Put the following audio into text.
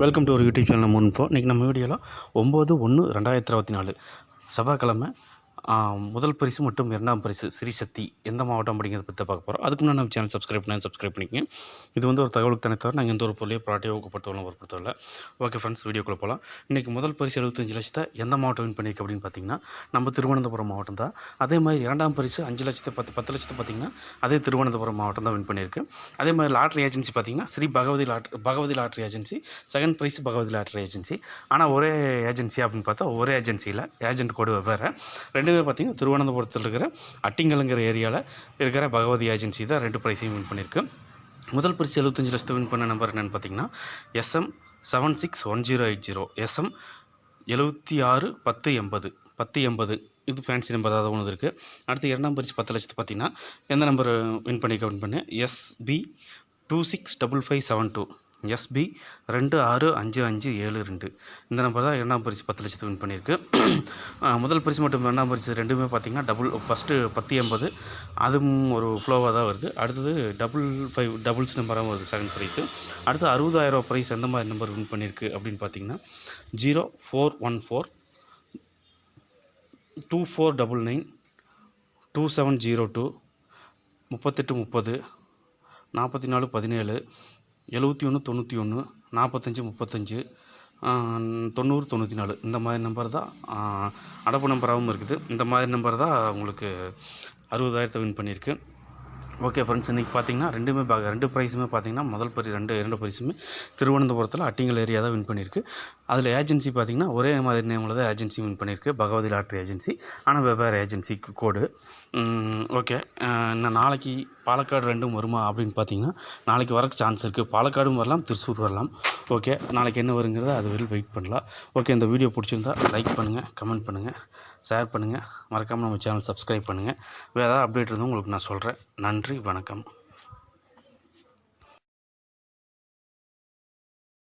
Welcome to ஒரு YouTube channel முன்போ இன்றைக்கி நம்ம வீடியோவில் ஒம்பது ஒன்று ரெண்டாயிரத்தி இருபத்தி நாலு. செவ்வாய்க்கிழமை முதல் பரிசு மற்றும் இரண்டாம் பரிசு ஸ்ரீசக்தி எந்த மாவட்டம் அப்படிங்கிறத பற்றி பார்க்க போகிறோம் அதுக்கு முன்னாடி நம்ம சேனல் சப்ஸ்கிரைப் பண்ணி சப்ஸ்கிரைப் பண்ணிக்கங்க. இது வந்து ஒரு தகவலுக்கு தானே தவிர நாங்கள் எந்த ஒரு பொருளையும் ப்ராட்டியோ ஊக்கப்படுத்தவங்களும் பொருட்படுத்தவில்லை ஓகே ஃப்ரெண்ட்ஸ் வீடியோக்குள்ளே போகலாம் இன்றைக்கி முதல் பரிசு எழுபத்தஞ்சு லட்சத்தை எந்த மாவட்டம் வின் பண்ணியிருக்கு அப்படின்னு பார்த்தீங்கன்னா நம்ம திருவனந்தபுரம் மாவட்டம் தான். அதே மாதிரி இரண்டாம் பரிசு அஞ்சு லட்சத்தை பத்து பத்து லட்சத்தை பார்த்தீங்கன்னா அதே திருவனந்தபுரம் மாவட்டம் தான் வின் பண்ணியிருக்கு. அதே மாதிரி லாட்ரி ஏஜென்சி பார்த்தீங்கன்னா Sri Bhagavathi lottery Bhagavathi lottery agency second prize Bhagavathi lottery agency ஆனால் ஒரே ஏஜென்சி அப்படின்னு பார்த்தா ஒரே ஏஜென்சியில் ஏஜென்ட் கோடு வேறு. ரெண்டு பேர் பார்த்தீங்கன்னா திருவனந்தபுரத்தில் இருக்கிற அட்டிங்கலுங்கிற ஏரியாவில் இருக்கிற பகவதி ஏஜென்சி தான் ரெண்டு ப்ரைஸையும் வின் பண்ணியிருக்கு முதல் பரிசு எழுபத்தஞ்சு லட்சத்தை வின் பண்ண நம்பர் என்னென்னு பார்த்தீங்கன்னா SM seven six one zero eight zero SM எழுபத்தி ஆறு பத்து எண்பது பத்து எண்பது. இது ஃபேன்சி நம்பர் அதாவது ஒன்று இருக்குது அடுத்து இரண்டாம் பரிசு பத்து லட்சத்து பார்த்தீங்கன்னா எந்த நம்பர் வின் பண்ணிக்க வின் பண்ணு? SP two six double five seven two SP ரெண்டு ஆறு அஞ்சு அஞ்சு ஏழு ரெண்டு. இந்த நம்பர் தான் இரண்டாம் பரிசு பத்து லட்சத்துக்கு வின் பண்ணியிருக்கு. முதல் பரிசு மற்றும் இரண்டாம் பரிசு ரெண்டுமே பார்த்தீங்கன்னா டபுள் ஃபஸ்ட்டு பத்து எண்பது. அதுவும் ஒரு ஃப்ளோவாக தான் வருது. அடுத்தது டபுள் ஃபைவ் டபுள்ஸ் நம்பராகவும் வருது செகண்ட் ப்ரைஸு அடுத்து அறுபதாயிரம் ப்ரைஸ் எந்த மாதிரி நம்பர் வின் பண்ணியிருக்கு அப்படின்னு பார்த்தீங்கன்னா zero four one four two four double nine two seven zero two முப்பத்தெட்டு முப்பது நாற்பத்தி நாலு பதினேழு எழுபத்தி ஒன்று தொண்ணூற்றி ஒன்று நாற்பத்தஞ்சு முப்பத்தஞ்சு தொண்ணூறு தொண்ணூற்றி நாலு. இந்த மாதிரி நம்பர் தான் அடப்பு நம்பராகவும் இருக்குது. இந்த மாதிரி நம்பர் தான் உங்களுக்கு அறுபதாயிரத்தை வின் பண்ணியிருக்கு. ஓகே ஃப்ரெண்ட்ஸ் இன்றைக்கி பார்த்தீங்கன்னா ரெண்டுமே பாக ரெண்டு ப்ரைஸுமே பார்த்தீங்கன்னா முதல் பரி ரெண்டு இரண்டு பரிசுமே திருவனந்தபுரத்தில் அட்டிங்கல் ஏரியா தான் வின் பண்ணியிருக்கு. அதில் ஏஜென்சி பார்த்தீங்கன்னா ஒரே மாதிரி நேமில் தான் ஏஜென்சி வின் பண்ணியிருக்கு பகவதி லாட்ரி ஏஜென்சி ஆனால் வெவ்வேறு ஏஜென்சிக்கு கோடு ஓகே நான் நாளைக்கு பாலக்காடு ரெண்டும் வருமா அப்படின்னு பார்த்தீங்கன்னா நாளைக்கு வரக்கு சான்ஸ் இருக்குது பாலக்காடும் வரலாம் திருச்சூர் வரலாம். ஓகே நாளைக்கு என்ன வருங்கிறத அது வரையில் வெயிட் பண்ணலாம். ஓகே இந்த வீடியோ பிடிச்சிருந்தா லைக் பண்ணுங்கள் கமெண்ட் பண்ணுங்கள் ஷேர் பண்ணுங்கள் மறக்காமல் நம்ம சேனல் சப்ஸ்கிரைப் பண்ணுங்கள் வேறு ஏதாவது அப்டேட் இருந்தால் உங்களுக்கு நான் சொல்கிறேன் நன்றி வணக்கம்.